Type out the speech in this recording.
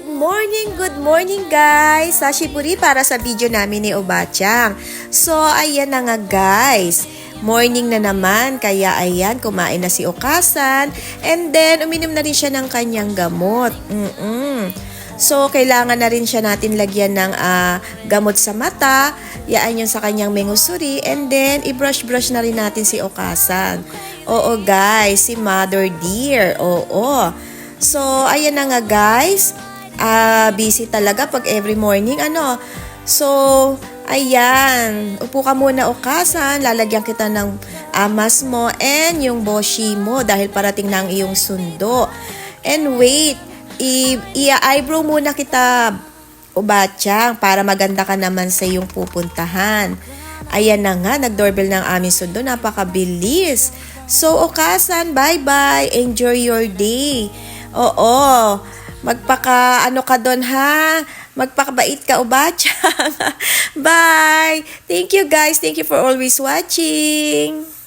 Good morning, good morning guys! Sashiburi para sa video namin ni Obachang. So, ayan na nga guys. Morning na naman, kaya ayan, kumain na si Okasan. And then, uminom na rin siya ng kanyang gamot. Mm-mm. So, kailangan na rin siya natin lagyan ng ah, gamot sa mata. Yaan yun sa kanyang mengusuri. And then, i-brush-brush na rin natin si Okasan. Oo guys, si Mother Dear. Oo. So, ayan na nga guys. Ah, busy talaga pag every morning. Ano? So, ayan. Upo ka muna Okasan. Lalagyan kita ng amas mo and yung boshi mo dahil parating na ang iyong sundo. And wait, i-eyebrow muna kita, Obachang, para maganda ka naman sa iyong pupuntahan. Ayan na nga, nag-doorbell ng aming sundo. Napakabilis. So, Okasan, bye-bye. Enjoy your day. Oo. Magpaka, ano ka doon ha? Magpakabait ka, Obachang. bye. Thank you guys. Thank you for always watching.